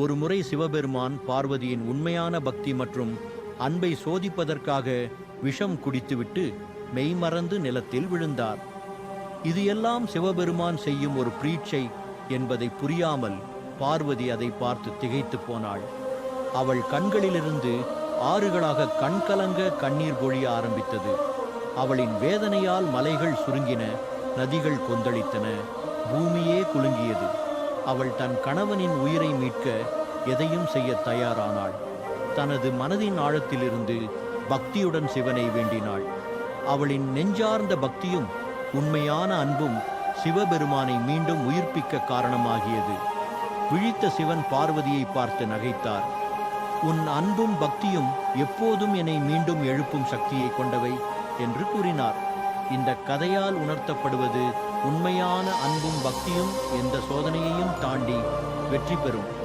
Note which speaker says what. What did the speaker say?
Speaker 1: ஒரு முறை சிவபெருமான் பார்வதியின் உண்மையான பக்தி மற்றும் அன்பை சோதிப்பதற்காக விஷம் குடித்துவிட்டு மெய்மறந்து நிலத்தில் விழுந்தார். இது எல்லாம் சிவபெருமான் செய்யும் ஒரு பிரீட்சை என்பதை புரியாமல் பார்வதி அதை பார்த்து திகைத்துப் போனாள். அவள் கண்களிலிருந்து ஆறுகளாக கண்கலங்க கண்ணீர் பொழிய ஆரம்பித்தது. அவளின் வேதனையால் மலைகள் சுருங்கின நதிகள் கொந்தளித்தன பூமியே குலுங்கியது. அவள் தன் கணவனின் உயிரை மீட்க எதையும் செய்ய தயாரானாள். தனது மனதின் ஆழத்திலிருந்து பக்தியுடன் சிவனை வேண்டினாள். அவளின் நெஞ்சார்ந்த பக்தியும் உண்மையான அன்பும் சிவபெருமானை மீண்டும் உயிர்ப்பிக்க காரணமாகியது. விழித்த சிவன் பார்வதியை பார்த்து நகைத்தார். உன் அன்பும் பக்தியும் எப்போதும் என்னை மீண்டும் எழுப்பும் சக்தியை கொண்டவை என்று கூறினார். இந்த கதையால் உணர்த்தப்படுவது உண்மையான அன்பும் பக்தியும் எந்த சோதனையையும் தாண்டி வெற்றி பெறும்.